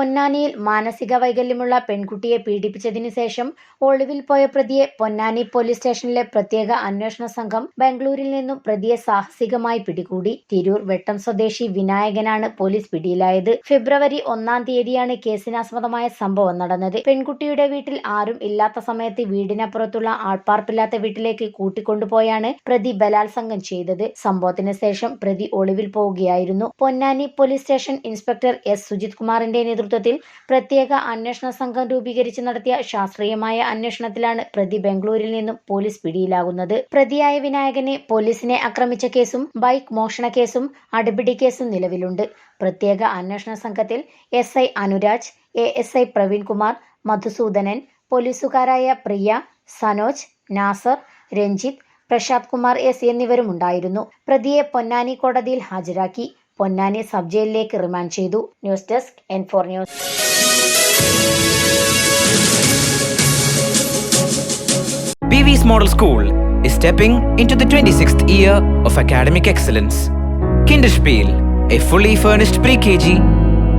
പൊന്നാനിയിൽ മാനസിക വൈകല്യമുള്ള പെൺകുട്ടിയെ പീഡിപ്പിച്ചതിനു ശേഷം ഒളിവിൽ പോയ പ്രതിയെ പൊന്നാനി പോലീസ് സ്റ്റേഷനിലെ പ്രത്യേക അന്വേഷണ സംഘം ബംഗളൂരിൽ നിന്നും പ്രതിയെ സാഹസികമായി പിടികൂടി. തിരൂർ വെട്ടം സ്വദേശി വിനായകനാണ് പോലീസ് പിടിയിലായത്. ഫെബ്രുവരി ഒന്നാം തീയതിയാണ് കേസിനാസ്പദമായ സംഭവം നടന്നത്. പെൺകുട്ടിയുടെ വീട്ടിൽ ആരും ഇല്ലാത്ത സമയത്ത് വീടിനപ്പുറത്തുള്ള ആൾപ്പാർപ്പില്ലാത്ത വീട്ടിലേക്ക് കൂട്ടിക്കൊണ്ടുപോയാണ് പ്രതി ബലാത്സംഗം ചെയ്തത്. സംഭവത്തിന് ശേഷം പ്രതി ഒളിവിൽ പോവുകയായിരുന്നു. Ponnani police station inspector S. Sujith കുമാറിന്റെ നേതൃത്വത്തിൽ പ്രത്യേക അന്വേഷണ സംഘം രൂപീകരിച്ച് നടത്തിയ ശാസ്ത്രീയമായ അന്വേഷണത്തിലാണ് പ്രതി ബംഗളൂരിൽ നിന്നും പോലീസ് പിടിയിലാകുന്നത്. പ്രതിയായ വിനായകനെ പോലീസിനെ ആക്രമിച്ച കേസും ബൈക്ക് മോഷണ കേസും അടിപിടി കേസും നിലവിലുണ്ട്. പ്രത്യേക അന്വേഷണ സംഘത്തിൽ S I Anuraj A S I Praveenkumar Madhusoodanan പോലീസുകാരായ Priya Sanoj Nasar Ranjith Prashanth Kumar S എന്നിവരും ഉണ്ടായിരുന്നു. പ്രതിയെ പൊന്നാനി കോടതിയിൽ ഹാജരാക്കി. പൊന്നാനി സബ് ജയിലിലേക്ക് റിമാൻഡ് ചെയ്തു news desk N four news BV's Model School is stepping into the 26th year of academic excellence. Kinderspiel, a fully furnished pre KG,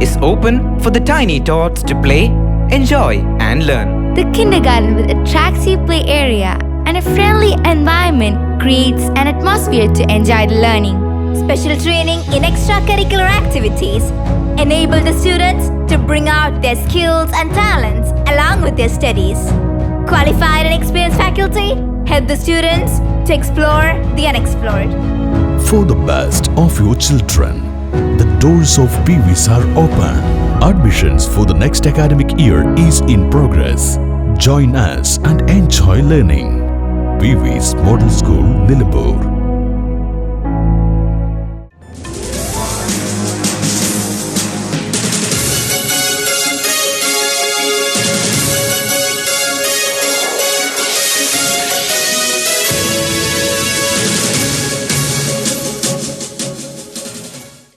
is open for the tiny tots to play, enjoy, and learn. The kindergarten with attractive play area and a friendly environment creates an atmosphere to enjoy the learning. Special training in extracurricular activities enable the students to bring out their skills and talents along with their studies. Qualified and experienced faculty help the students to explore the unexplored. For the best of your children, the doors of PVs are open. Admissions for the next academic year is in progress. Join us and enjoy learning. PV's Model School, Nilambur.